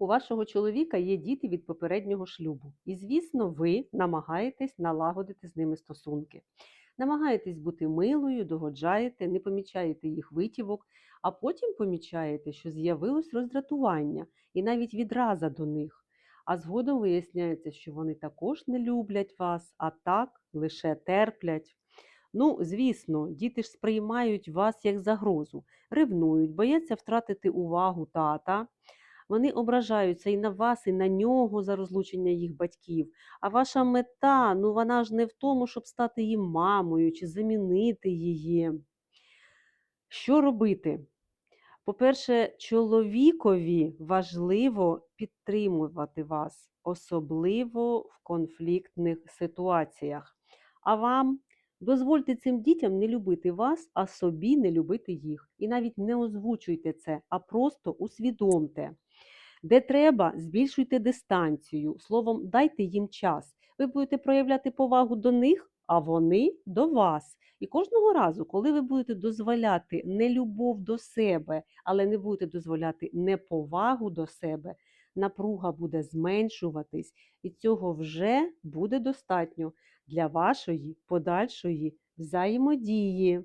У вашого чоловіка є діти від попереднього шлюбу, і, звісно, ви намагаєтесь налагодити з ними стосунки. Намагаєтесь бути милою, догоджаєте, не помічаєте їх витівок, а потім помічаєте, що з'явилось роздратування і навіть відраза до них. А згодом виясняється, що вони також не люблять вас, а так лише терплять. Ну, звісно, діти ж сприймають вас як загрозу, ревнують, бояться втратити увагу тата. Вони ображаються і на вас, і на нього за розлучення їх батьків. А ваша мета, ну вона ж не в тому, щоб стати їм мамою чи замінити її. Що робити? По-перше, чоловікові важливо підтримувати вас, особливо в конфліктних ситуаціях. А вам дозвольте цим дітям не любити вас, а собі не любити їх. І навіть не озвучуйте це, а просто усвідомте. Де треба, збільшуйте дистанцію. Словом, дайте їм час. Ви будете проявляти повагу до них, а вони до вас. І кожного разу, коли ви будете дозволяти нелюбов до себе, але не будете дозволяти неповагу до себе, напруга буде зменшуватись, і цього вже буде достатньо для вашої подальшої взаємодії.